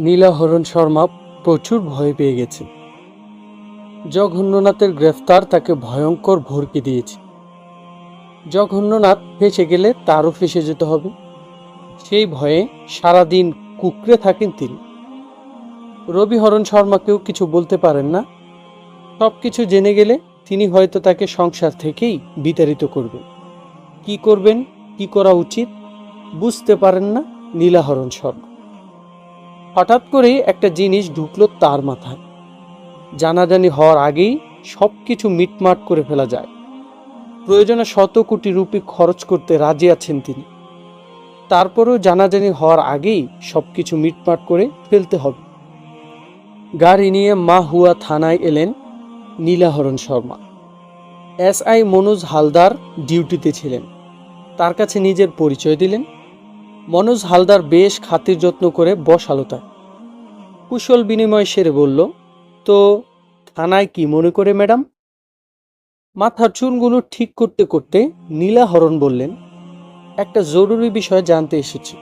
নীলাহরণ শর্মা প্রচুর ভয় পেয়ে গেছে। জঘন্যনাথের গ্রেফতার তাকে ভয়ঙ্কর ভরকে দিয়েছে। জঘন্যনাথ ফেসে গেলে তারও ফেসে যেতে হবে। সেই ভয়ে সারাদিন কুকড়ে থাকেন তিনি। রবিহরণ শর্মাকেও কিছু বলতে পারেন না। সব কিছু জেনে গেলে তিনি হয়তো তাকে সংসার থেকেই বিতাড়িত করবেন। কি করবেন, কি করা উচিত, বুঝতে পারেন না নীলাহরণ শর্মা। হঠাৎ করেই একটা জিনিস ঢুকলো তার মাথায়। জানাজানি হওয়ার আগেই সব কিছু মিটমাট করে ফেলা যায়। প্রয়োজনে শত কোটি রুপি খরচ করতে রাজি আছেন তিনি। তারপরেও জানাজানি হওয়ার আগেই সব কিছু মিটমাট করে ফেলতে হবে। গাড়ি নিয়ে মা হুয়া থানায় এলেন নীলাহরণ শর্মা। এস আই মনোজ হালদার ডিউটিতে ছিলেন। তার কাছে নিজের পরিচয় দিলেন। মনোজ হালদার বেশ খাতির যত্ন করে বসালো তাই কুশল বিনিময় সেরে বলল, তো থানায় কি মনে করে, ম্যাডাম? মাথার চুলগুলো ঠিক করতে করতে নীলা হরণ বললেন, একটা জরুরি বিষয় জানতে এসেছি।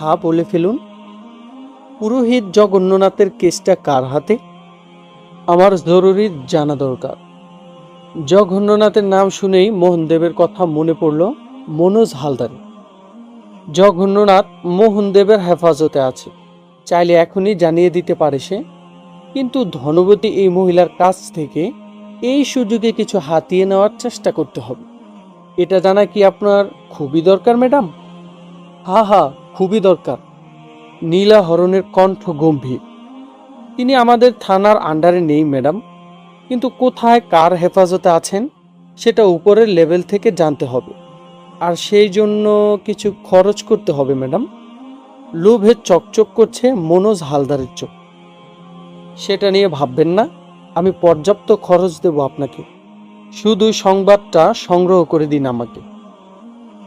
হা বলে ফেলুন। পুরোহিত জগন্নাথের কেসটা কার হাতে? আমার জরুরি জানা দরকার। জগন্নাথের নাম শুনেই মোহনদেবের কথা মনে পড়ল মনোজ হালদারি জগন্নাথ মোহনদেবের হেফাজতে আছে। চাইলে এখনই জানিয়ে দিতে পারে সে। কিন্তু ধনবতী এই মহিলার কাছ থেকে এই সুযোগে কিছু হাতিয়ে নেওয়ার চেষ্টা করতে হবে। এটা জানা কি আপনার খুবই দরকার, ম্যাডাম? হা হা, খুবই দরকার। নীলা হরণের কণ্ঠ গম্ভীর। তিনি আমাদের থানার আন্ডারে নেই, ম্যাডাম। কিন্তু কোথায় কার হেফাজতে আছেন, সেটা উপরের লেভেল থেকে জানতে হবে। আর সেই জন্য কিছু খরচ করতে হবে, ম্যাডাম। লোভে চকচক করছে মনোজ হালদারের চোখ। সেটা নিয়ে ভাববেন না, আমি পর্যাপ্ত খরচ দেব আপনাকে। শুধু সংবাদটা সংগ্রহ করে দিন আমাকে।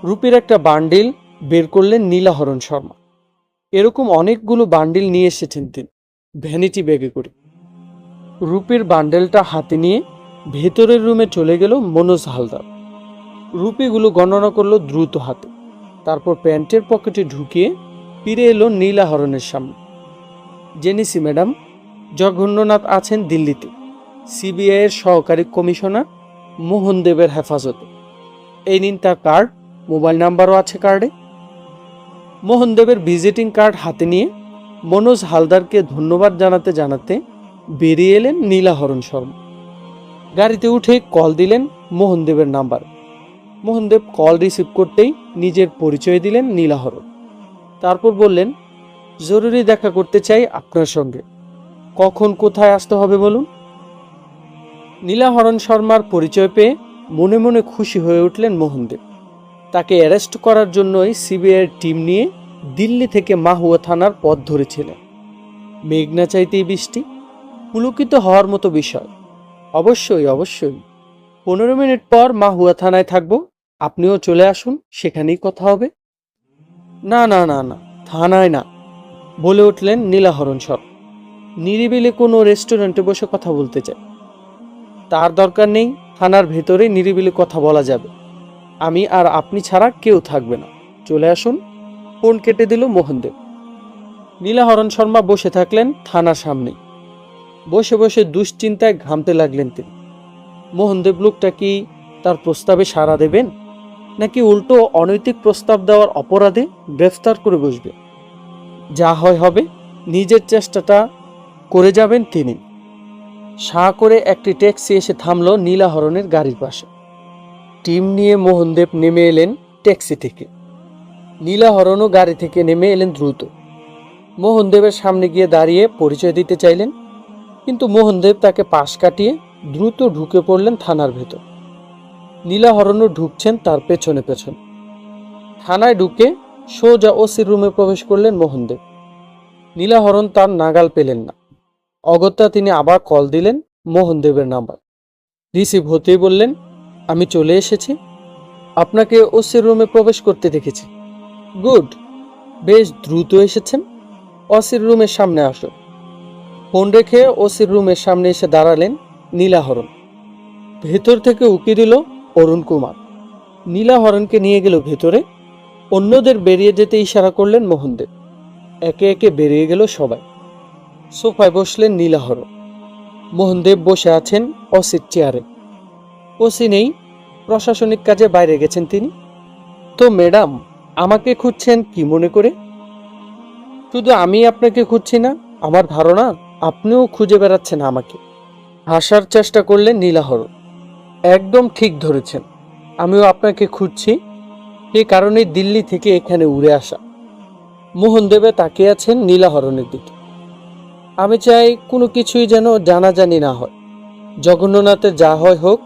রুপির একটা বান্ডিল বের করলেন নীলাহরণ শর্মা। এরকম অনেকগুলো বান্ডিল নিয়ে এসেছেন তিনি, ভ্যানিটি ব্যাগে করে। রুপির বান্ডেলটা হাতে নিয়ে ভেতরের রুমে চলে গেল মনোজ হালদার। রুপিগুলো গণনা করল দ্রুত হাতে, তারপর প্যান্টের পকেটে ঢুকিয়ে ফিরে এলো নীলাহরণের সামনে। জেনেছি, ম্যাডাম জঘন্যনাথ আছেন দিল্লিতে। সিবিআইয়ের সহকারী কমিশনার মোহন দেবের হেফাজতে। এই নিন তার কার্ড, মোবাইল নাম্বারও আছে কার্ডে। মোহন দেবের ভিজিটিং কার্ড হাতে নিয়ে মনোজ হালদারকে ধন্যবাদ জানাতে জানাতে বেরিয়ে এলেন নীলাহরণ শর্মা। গাড়িতে উঠে কল দিলেন মোহনদেবের নাম্বার। মোহনদেব কল রিসিভ করতেই নিজের পরিচয় দিলেন নীলাহরণ। তারপর বললেন, জরুরি দেখা করতে চাই আপনার সঙ্গে। কখন কোথায় আসতে হবে বলুন? নীলাহরণ শর্মার পরিচয় পেয়ে মনে মনে খুশি হয়ে উঠলেন মোহনদেব তাকে অ্যারেস্ট করার জন্যই সিবিআইয়ের টিম নিয়ে দিল্লি থেকে মাহুয়া থানার পথ ধরেছিলেন। মেঘনা চাইতেই বৃষ্টি, পুলকিত হওয়ার মতো বিষয়। অবশ্যই অবশ্যই। পনেরো মিনিট পর মাহুয়া থানায় থাকব। আপনিও চলে আসুন, সেখানেই কথা হবে। না না না না, থানায় না। বলে উঠলেন নীলাহরণ সর নিরিবিলি কোনো রেস্টুরেন্টে বসে কথা বলতে চাই তার দরকার নেই, থানার ভেতরে নিরিবিলি কথা বলা যাবে। আমি আর আপনি ছাড়া কেউ থাকবে না। চলে আসুন। ফোন কেটে দিল মোহনদেব। নীলাহরণ শর্মা বসে থাকলেন থানার সামনেই। বসে বসে দুশ্চিন্তায় ঘামতে লাগলেন তিনি। মোহনদেব লোকটা কি তার প্রস্তাবে সাড়া দেবেন? নাকি উল্টো অনৈতিক প্রস্তাব দেওয়ার অপরাধে গ্রেফতার করে বসবে? যা হয় হবে, নিজের চেষ্টাটা করে যাবেন তিনি। সা করে একটি ট্যাক্সি এসে থামল নীলাহরণের গাড়ির পাশে। টিম নিয়ে মোহনদেব নেমে এলেন ট্যাক্সি থেকে। নীলাহরণও গাড়ি থেকে নেমে এলেন দ্রুত। মোহনদেবের সামনে গিয়ে দাঁড়িয়ে পরিচয় দিতে চাইলেন, কিন্তু মোহনদেব তাকে পাশ কাটিয়ে দ্রুত ঢুকে পড়লেন থানার ভেতর। নীলাহরণও ঢুকছেন তার পেছনে পেছনে। থানায় ঢুকে সোজা ওসির রুমে প্রবেশ করলেন মোহনদেব নীলাহরণ তার নাগাল পেলেন না। অগত্যা তিনি আবার কল দিলেন মোহনদেবের নাম্বার। রিসিভ হতেই বললেন, আমি চলে এসেছি। আপনাকে ওসির রুমে প্রবেশ করতে দেখেছি। গুড। বেশ দ্রুত এসেছেন। অসির রুমের সামনে আসো। ফোন রেখে ওসির রুমের সামনে এসে দাঁড়ালেন নীলাহরণ। ভেতর থেকে উকি দিল অরুণ কুমার। নীলাহরণকে নিয়ে গেল ভেতরে, অন্যদের বেরিয়ে যেতে ইশারা করলেন মোহনদেব একে একে বেরিয়ে গেল সবাই। সোফায় বসলেন নীলাহর মোহনদেব বসে আছেন অসির চেয়ারে। ওসি নেই, প্রশাসনিক কাজে বাইরে গেছেন তিনি। তো ম্যাডাম, আমাকে খুঁজছেন কি মনে করে? শুধু আমি আপনাকে খুঁজছি না, আমার ধারণা আপনিও খুঁজে বেড়াচ্ছেন আমাকে। হাসার চেষ্টা করলেন নীলাহর একদম ঠিক ধরেছেন। আমিও আপনাকে খুঁজছি। এ কারণে দিল্লি থেকে এখানে উড়ে আসা। মোহনদেবে তাকিয়ে আছেন নীলাহরণের দিকে। আমি চাই কোনো কিছুই যেন জানাজানি না হয়। জগন্নাথের যা হয় হোক,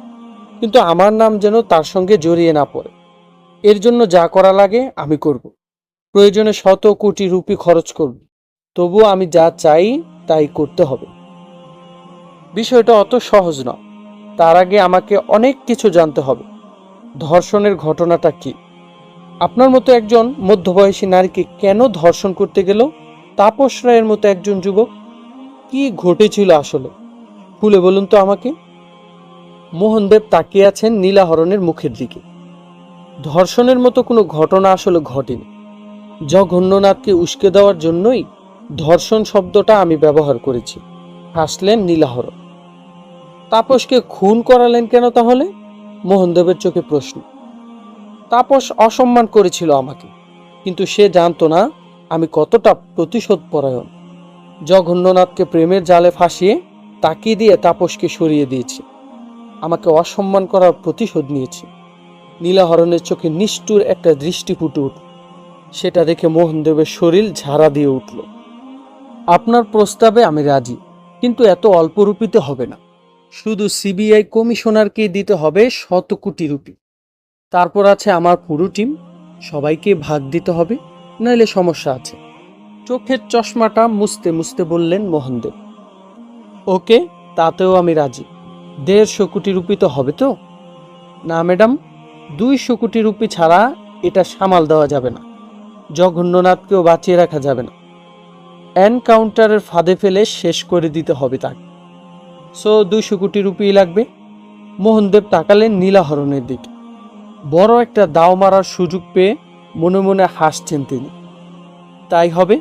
কিন্তু আমার নাম যেন তার সঙ্গে জড়িয়ে না পড়ে। এর জন্য যা করা লাগে আমি করব। প্রয়োজনে শত কোটি রুপি খরচ করব। তবুও আমি যা চাই তাই করতে হবে। বিষয়টা অত সহজ নয়। তার আগে আমাকে অনেক কিছু জানতে হবে। ধর্ষণের ঘটনাটা কি? আপনার মতো একজন মধ্যবয়সী নারীকে কেন ধর্ষণ করতে গেল? তাপস রায়ের মতো একজন যুবক কি ঘটেছিল আসলে? খুলে বলুন তো আমাকে। মোহনদেব তাকিয়ে আছেন নীলাহরণের মুখের দিকে। ধর্ষণের মতো কোনো ঘটনা আসলে ঘটেনি। জঘন্যনাথকে উস্কে দেওয়ার জন্যই ধর্ষণ শব্দটা আমি ব্যবহার করেছি। হাসলেন নীলাহরণ। তাপসকে খুন করালেন কেন তাহলে? মোহনদেবের চোখে প্রশ্ন। তাপস অসম্মান করেছিল আমাকে, কিন্তু সে জানতো না আমি কতটা প্রতিশোধ পরায়ণ জঘন্যনাথকে প্রেমের জালে ফাঁসিয়ে তাকিয়ে দিয়ে তাপসকে সরিয়ে দিয়েছি। আমাকে অসম্মান করার প্রতিশোধ নিয়েছি। নীলাহরণের চোখে নিষ্ঠুর একটা দৃষ্টি ফুটে উঠল। সেটা দেখে মোহনদেবের শরীর ঝাড়া দিয়ে উঠল। আপনার প্রস্তাবে আমি রাজি, কিন্তু এত অল্প রুপিতে হবে না। শুধু সিবিআই কমিশনারকে দিতে হবে শত কোটি রুপি। তারপর আছে আমার পুরো টিম, সবাইকে ভাগ দিতে হবে, নাইলে সমস্যা আছে। চোখের চশমাটা মুছতে মুছতে বললেন মোহনদেব ওকে, তাতেও আমি রাজি। দেড়শো কোটি রুপি তো হবে তো? না ম্যাডাম, দুইশো কোটি রুপি ছাড়া এটা সামাল দেওয়া যাবে না। জঘন্যনাথকেও বাঁচিয়ে রাখা যাবে না। এনকাউন্টারের ফাঁদে ফেলে শেষ করে দিতে হবে তাকে। সো দুইশো কোটি রুপি লাগবে। মোহনদেব তাকালেন নীলাহরণের দিকে। বড় একটা দাও মারার সুযোগ পেয়ে মনে মনে হাসছেন তিনি। তাই হবে।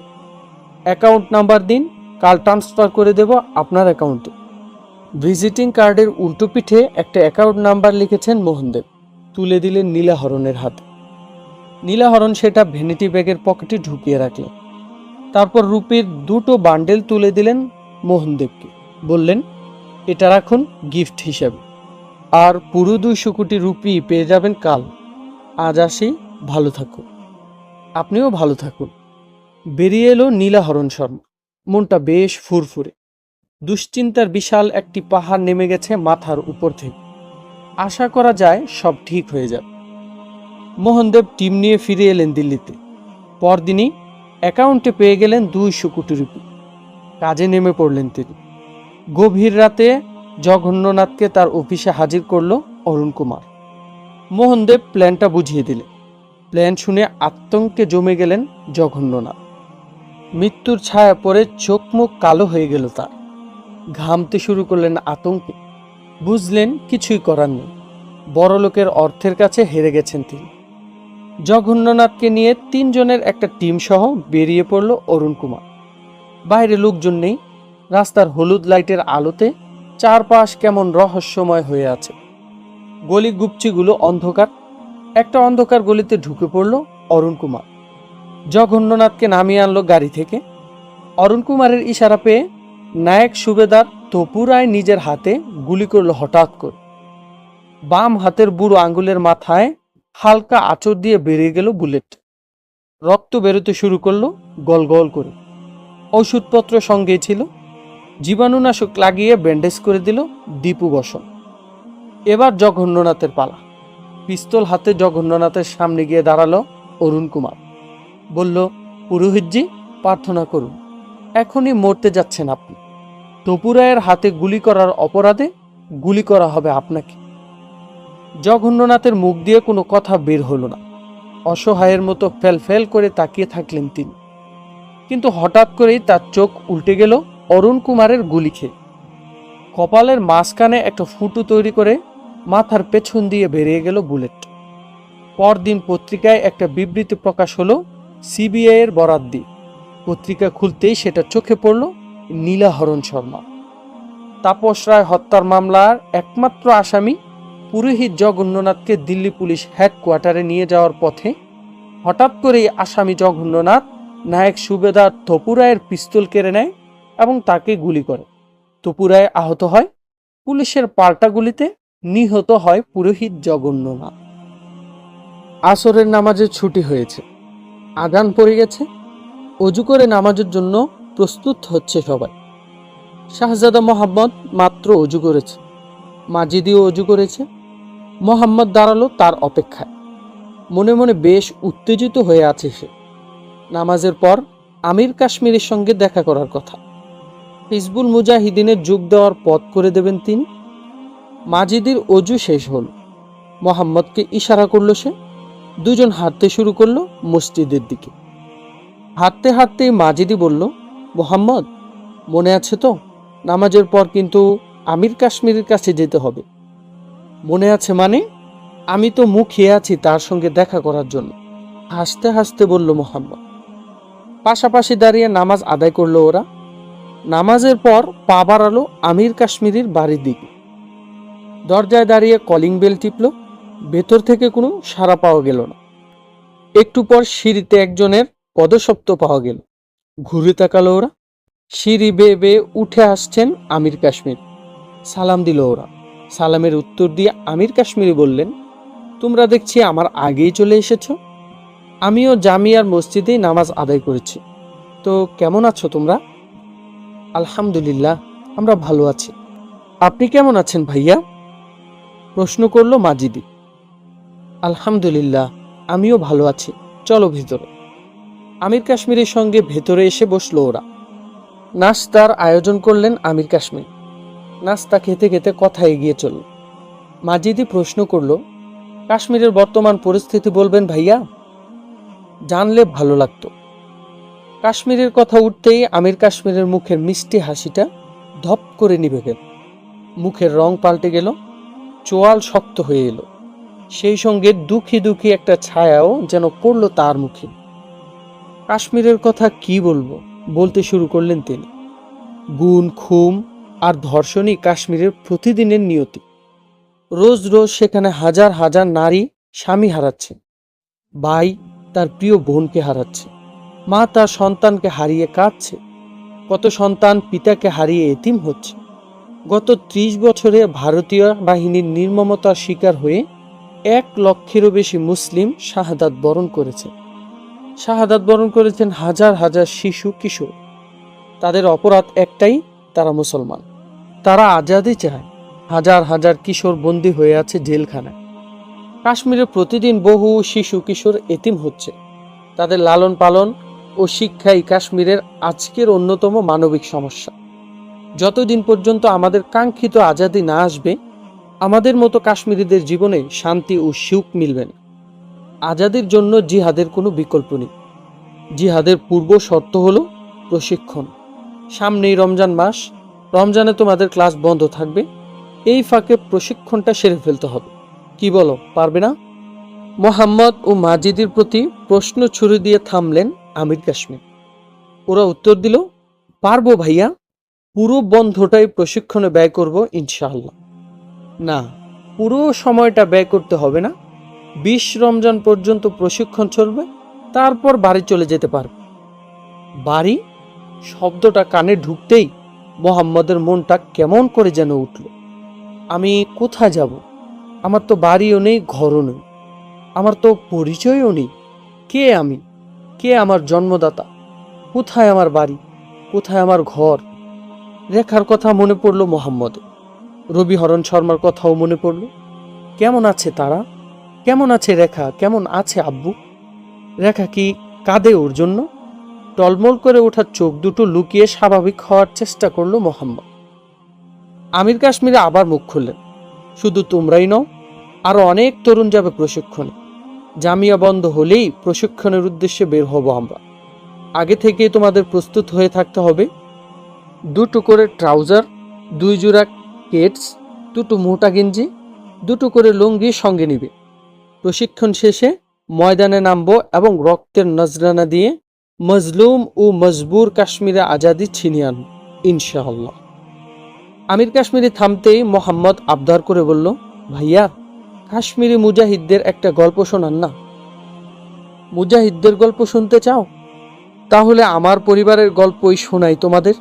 অ্যাকাউন্ট নাম্বার দিন, কাল ট্রান্সফার করে দেব আপনার অ্যাকাউন্টে। ভিজিটিং কার্ডের উল্টো পিঠে একটা অ্যাকাউন্ট নাম্বার লিখেছেন মোহনদেব। তুলে দিলেন নীলাহরণের হাতে। নীলাহরণ সেটা ভ্যানিটি ব্যাগের পকেটে ঢুকিয়ে রাখলেন। তারপর রুপির দুটো বান্ডেল তুলে দিলেন মোহনদেবকে। বললেন এটা রাখুন গিফট হিসাবে। আর পুরো দুইশো কোটি রুপি পেয়ে যাবেন কাল। আজ আসি, ভালো থাকুন। আপনিও ভালো থাকুন। বেরিয়ে এলো নীলাহরণ শর্মা। মনটা বেশ ফুরফুরে। দুশ্চিন্তার বিশাল একটি পাহাড় নেমে গেছে মাথার উপর থেকে। আশা করা যায় সব ঠিক হয়ে যাবে। মোহনদেব টিম নিয়ে ফিরে এলেন দিল্লিতে। পরদিনই অ্যাকাউন্টে পেয়ে গেলেন দুইশো কোটি রুপি। কাজে নেমে পড়লেন তিনি। গভীর রাতে জঘন্যনাথকে তার অফিসে হাজির করল অরুণ কুমার। মোহনদেব প্ল্যানটা বুঝিয়ে দিলেন। প্ল্যান শুনে আতঙ্কে জমে গেলেন জঘন্যনাথ মৃত্যুর ছায়া পড়ে চোখ মুখ কালো হয়ে গেল তার। ঘামতে শুরু করলেন আতঙ্কে। বুঝলেন কিছুই করার নেই। বড় লোকের অর্থের কাছে হেরে গেছেন তিনি। জঘন্যনাথকে নিয়ে তিনজনের একটা টিম সহ বেরিয়ে পড়ল অরুণ কুমার। বাইরে লোকজন নেই রাস্তার হলুদ লাইটের আলোতে চারপাশ কেমন রহস্যময় হয়ে আছে। গলি গুপচিগুলো অন্ধকার। একটা অন্ধকার গলিতে ঢুকে পড়ল অরুণ কুমার। জঘন্যনাথকে নামিয়ে আনলো গাড়ি থেকে। অরুণ কুমারের ইশারা পেয়ে নায়ক সুবেদার তপুরায় নিজের হাতে গুলি করল হঠাৎ করে। বাম হাতের বুড়ো আঙ্গুলের মাথায় হালকা আঁচড় দিয়ে বেরিয়ে গেল বুলেট। রক্ত বেরোতে শুরু করল গল গল করে। ওষুধপত্র সঙ্গে ছিল। জীবাণুনাশক লাগিয়ে ব্যান্ডেজ করে দিল দীপু বসন। এবার জঘন্যনাথের পালা। পিস্তল হাতে জঘন্যনাথের সামনে গিয়ে দাঁড়াল অরুণ কুমার। বলল, পুরোহিতজি, প্রার্থনা করুন। এখনই মরতে যাচ্ছেন আপনি। তপুরায়ের হাতে গুলি করার অপরাধে গুলি করা হবে আপনাকে। জঘন্যনাথের মুখ দিয়ে কোনো কথা বের হলো না। অসহায়ের মতো ফেল ফেল করে তাকিয়ে থাকলেন তিনি। কিন্তু হঠাৎ করেই তার চোখ উল্টে গেল অরুণ কুমারের গুলি খেয়ে। কপালের মাঝখানে একটা ফুটো তৈরি করে মাথার পেছন দিয়ে বেরিয়ে গেল বুলেট। পরদিন পত্রিকায় একটা বিবৃতি প্রকাশ হলো, সিবিআই এর বরাত দিয়ে পত্রিকা খুলতেই সেটা চোখে পড়ল নীলাহরণ শর্মা। তাপস রায় হত্যার মামলার একমাত্র আসামি পুরোহিত জগন্নাথকে দিল্লি পুলিশ হেডকোয়ার্টারে নিয়ে যাওয়ার পথে হঠাৎ করেই আসামি জগন্নাথ, নায়ক সুবেদার তপুরায়ের পিস্তল কেড়ে নেয় এবং তাকে গুলি করে। তপুরায় আহত হয়। পুলিশের পাল্টা গুলিতে নিহত হয় পুরোহিত জগন্নাথ। আসরের নামাজের ছুটি হয়েছে। আগান পড়ে গেছে। অজু করে নামাজের জন্য প্রস্তুত হচ্ছে সবাই। শাহজাদা মোহাম্মদ মাত্র অজু করেছে। মাজিদিও অজু করেছে। মোহাম্মদ দাঁড়াল তার অপেক্ষায়। মনে মনে বেশ উত্তেজিত হয়ে আছে সে। নামাজের পর আমির কাশ্মীরের সঙ্গে দেখা করার কথা। হিজবুল মুজাহিদিনের যোগ দেওয়ার পথ করে দেবেন তিনি। মাজিদির অজু শেষ হল। মোহাম্মদকে ইশারা করল সে। দুজন হাঁটতে শুরু করল মসজিদের দিকে। হাঁটতে হাঁটতেই মাজিদি বলল, মোহাম্মদ, মনে আছে তো? নামাজের পর কিন্তু আমির কাশ্মীরের কাছে যেতে হবে। মনে আছে মানে? আমি তো মুখিয়ে আছি তার সঙ্গে দেখা করার জন্য। হাসতে হাসতে বলল মোহাম্মদ। পাশাপাশি দাঁড়িয়ে নামাজ আদায় করল ওরা। নামাজের পর পা বাড়ালো আমির কাশ্মীরের বাড়ির দিকে। দরজায় দাঁড়িয়ে কলিং বেল টিপল, ভেতর থেকে কোনো সাড়া পাওয়া গেল না। একটু পর সিঁড়িতে একজনের পদশব্দ পাওয়া গেল। ঘুরে তাকালো ওরা। সিঁড়ি বেয়ে বেয়ে উঠে আসছেন আমির কাশ্মীর। সালাম দিল ওরা। সালামের উত্তর দিয়ে আমির কাশ্মীরি বললেন, তোমরা দেখছি আমার আগেই চলে এসেছ। আমিও জামিয়ার মসজিদেই নামাজ আদায় করেছি। তো কেমন আছো তোমরা? আলহামদুলিল্লাহ, আমরা ভালো আছি। আপনি কেমন আছেন ভাইয়া? প্রশ্ন করল মাজিদি। আলহামদুলিল্লাহ, আমিও ভালো আছি। চলো ভিতরে। আমির কাশ্মীরের সঙ্গে ভেতরে এসে বসল ওরা। নাস্তার আয়োজন করলেন আমির কাশ্মীর। নাস্তা খেতে খেতে কথা এগিয়ে চলল। মাজিদি প্রশ্ন করল, কাশ্মীরের বর্তমান পরিস্থিতি বলবেন ভাইয়া? জানলে ভালো লাগতো। কাশ্মীরের কথা উঠতেই আমির কাশ্মীরের মুখের মিষ্টি হাসিটা ধপ করে নিভে গেল মুখের রং পাল্টে গেল, চোয়াল শক্ত হয়ে এলো। সেই সঙ্গে দুঃখী দুঃখী একটা ছায়াও যেন পড়ল তার মুখে। কাশ্মীরের কথা কি বলব, বলতে শুরু করলেন তিনি। গুণ, খুম আর ধর্ষণই কাশ্মীরের প্রতিদিনের নিয়তি। রোজ রোজ সেখানে হাজার হাজার নারী স্বামী হারাচ্ছে ভাই তার প্রিয় বোনকে হারাচ্ছে। মা তার সন্তানকে হারিয়ে কাঁদছে। কত সন্তান পিতাকে হারিয়ে এতিম হচ্ছে। গত ত্রিশ বছরে ভারতীয় বাহিনীর নির্মমতার শিকার হয়ে এক লক্ষেরও বেশি মুসলিম শাহাদাত বরণ করেছে। শাহাদাত বরণ করেছেন হাজার হাজার শিশু, কিশোর। তাদের অপরাধ একটাই, তারা মুসলমান। তারা আজাদি চায়। হাজার হাজার কিশোর বন্দী হয়ে আছে জেলখানায়। কাশ্মীরে প্রতিদিন বহু শিশু, কিশোর এতিম হচ্ছে। তাদের লালন পালন ও শিক্ষাই কাশ্মীরের আজকের অন্যতম মানবিক সমস্যা। যতদিন পর্যন্ত আমাদের কাঙ্ক্ষিত আজাদি না আসবে, আমাদের মতো কাশ্মীরিদের জীবনে শান্তি ও সুখ মিলবে না। আজাদির জন্য জিহাদের কোনো বিকল্প নেই। জিহাদের পূর্ব শর্ত হলো প্রশিক্ষণ। সামনেই রমজান মাস, রমজানে তোমাদের ক্লাস বন্ধ থাকবে। এই ফাঁকে প্রশিক্ষণটা সেরে ফেলতে হবে। কি বলো, পারবে না? মোহাম্মদ ও মাজিদের প্রতি প্রশ্ন ছুড়ে দিয়ে থামলেন আমির কাশ্মীর। ওরা উত্তর দিল, পারব ভাইয়া, পুরো বন্ধটাই প্রশিক্ষণে ব্যয় করব ইনশাআল্লাহ। না, পুরো সময়টা ব্যয় করতে হবে না। বিশ রমজান পর্যন্ত প্রশিক্ষণ চলবে, তারপর বাড়ি চলে যেতে পারবে। বাড়ি? শব্দটা কানে ঢুকতেই মোহাম্মদের মনটা কেমন করে যেন উঠল। আমি কোথায় যাব? আমার তো বাড়িও নেই, ঘরও নেই। আমার তো পরিচয়ও নেই। কে আমি? কে আমার জন্মদাতা? কোথায় আমার বাড়ি? কোথায় আমার ঘর? রেখার কথা মনে পড়ল মোহাম্মদ। রবি হরণ শর্মার কথাও মনে পড়ল। কেমন আছে তারা? কেমন আছে রেখা? কেমন আছে আব্বু? রেখা কি কাঁদে ওর জন্য? টলমল করে ওঠার চোখ দুটো লুকিয়ে স্বাভাবিক হওয়ার চেষ্টা করল মোহাম্মদ। আমির কাশ্মীরে আবার মুখ খুললেন। শুধু তোমরাই নও আরও অনেক তরুণ যাবে প্রশিক্ষণে। জামিয়া বন্ধ হলেই প্রশিক্ষণের উদ্দেশ্যে বের হব আমরা। আগে থেকেই তোমাদের প্রস্তুত হয়ে থাকতে হবে। দুটো করে ট্রাউজার, দুই জোড়া কেটস, দুটো মোটা গেঞ্জি, দুটো করে লুঙ্গি সঙ্গে নিবে। প্রশিক্ষণ শেষে ময়দানে নামবো এবং রক্তের নজরানা দিয়ে মজলুম ও মজবুর কাশ্মীরে আজাদি ছিনিয়ে আনব, ইনশাআল্লাহ। আমির কাশ্মীরে থামতেই মোহাম্মদ আবদার করে বলল, ভাইয়া কাশ্মীরি মুজাহিদদের একটা গল্প শোনান না। মুজাহিদদের গল্প শুনতে চাও? তাহলে আমার পরিবারের গল্পই শোনাই তোমাদের।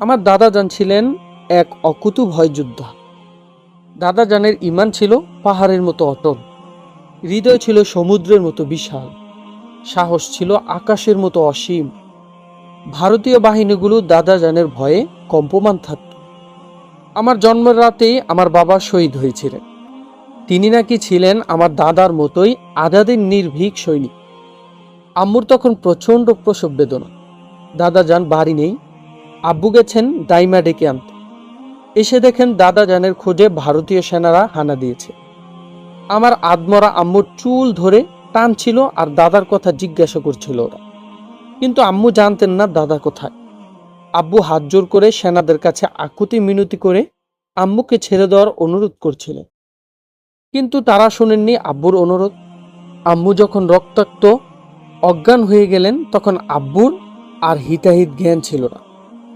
আমার দাদা যান ছিলেন এক অকুতু ভয় যোদ্ধা দাদা জানের ইমান ছিল পাহাড়ের মতো অটল। হৃদয় ছিল সমুদ্রের মতো বিশাল। সাহস ছিল আকাশের মতো অসীম। ভারতীয় বাহিনীগুলো দাদা জানের ভয়ে কম্পমান থাকত। আমার জন্মের রাতেই আমার বাবা শহীদ হয়েছিলেন। তিনি নাকি ছিলেন আমার দাদার মতোই আজাদের নির্ভীক সৈনিক। আম্মুর তখন প্রচণ্ড প্রসব বেদনা দাদা যান বাড়ি নেই। আব্বু গেছেন দাইমা ডেকে আনতে। এসে দেখেন দাদা জানের খোঁজে ভারতীয় সেনারা হানা দিয়েছে। আমার আদমরা আম্মুর চুল ধরে টানছিল আর দাদার কথা জিজ্ঞাসা করছিল ওরা। কিন্তু আম্মু জানতেন না দাদা কোথায়। আব্বু হাত জোর করে সেনাদের কাছে আকুতি মিনতি করে আম্মুকে ছেড়ে দেওয়ার অনুরোধ করছিল কিন্তু তারা শোনেননি আব্বুর অনুরোধ। আম্মু যখন রক্তাক্ত, অজ্ঞান হয়ে গেলেন, তখন আব্বুর আর হিতাহিত জ্ঞান ছিল না।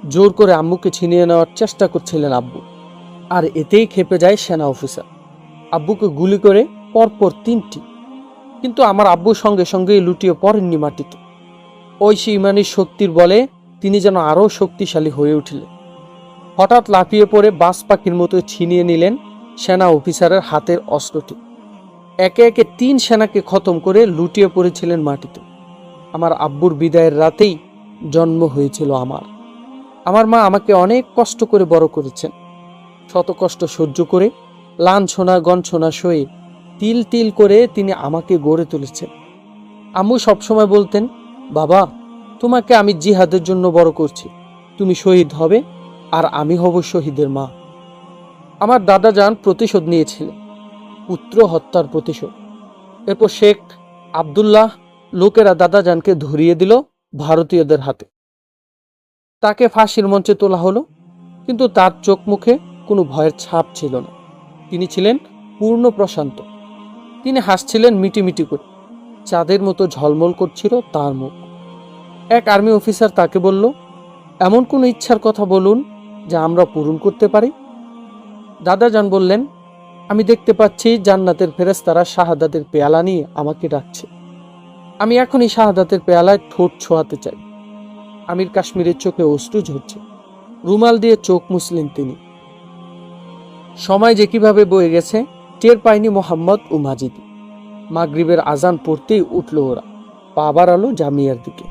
জোর করে আম্মুকে ছিনিয়ে নেওয়ার চেষ্টা করছিলেন আব্বু। আর এতেই খেপে যায় সেনা অফিসার। আব্বুকে গুলি করে পরপর তিনটি। কিন্তু আমার আব্বুর সঙ্গে সঙ্গেই লুটিয়ে পড়েননি মাটিতে। ওই ইমানির শক্তির বলে তিনি যেন আরও শক্তিশালী হয়ে উঠলেন। হঠাৎ লাফিয়ে পড়ে বাস পাখির মতো ছিনিয়ে নিলেন সেনা অফিসারের হাতের অস্ত্রটি। একে একে তিন সেনাকে খতম করে লুটিয়ে পড়েছিলেন মাটিতে। আমার আব্বুর বিদায়ের রাতেই জন্ম হয়েছিল আমার। আমার মা আমাকে অনেক কষ্ট করে বড় করেছেন। শত কষ্ট সহ্য করে লাঞ্ছনা গঞ্ছনা সয়ে তিল তিল করে তিনি আমাকে গড়ে তুলেছেন। আম্মু সবসময় বলতেন, বাবা, তোমাকে আমি জিহাদের জন্য বড় করছি। তুমি শহীদ হবে আর আমি হব শহীদের মা। আমার দাদা যান প্রতিশোধ নিয়েছিলেন, পুত্র হত্যার প্রতিশোধ। এরপর শেখ আবদুল্লাহ লোকেরা দাদা জানকে ধরিয়ে দিল ভারতীয়দের হাতে। তাকে ফাঁসির মঞ্চে তোলা হলো, কিন্তু তার চোখ মুখে কোনো ভয়ের ছাপ ছিল না। তিনি ছিলেন পূর্ণ প্রশান্ত। তিনি হাসছিলেন মিটিমিটি করে। চাঁদের মতো ঝলমল করছিল তার মুখ। এক আর্মি অফিসার তাকে বলল, এমন কোন ইচ্ছার কথা বলুন যা আমরা পূরণ করতে পারি। দাদা যান বললেন, আমি দেখতে পাচ্ছি জান্নাতের ফেরেস্তারা শাহাদাতের পেয়ালা নিয়ে আমাকে ডাকছে। আমি এখনই শাহাদাতের পেয়ালায় ঠোঁট ছোঁয়াতে চাই। আমির কাশ্মীরের চোখে অশ্রু ঝরছে। রুমাল দিয়ে চোখ মুসলেন তিনি। সময় যে কীভাবে বয়ে গেছে, টের পায়নি মোহাম্মদ ও মাজিদি। মাগরিবের আজান পড়তেই উঠল ওরা। পা বাড়ালো জামিয়ার দিকে।